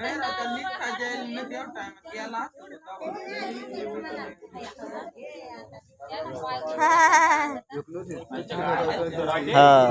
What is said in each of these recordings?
नाही ना, त्या धंदा निघता जाईल न याला हा.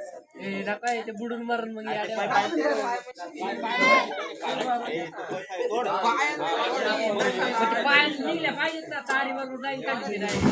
ही खाली. हा बुडून मरण मग पाय निघल्या पाहिजेत ना तारीवर जाईल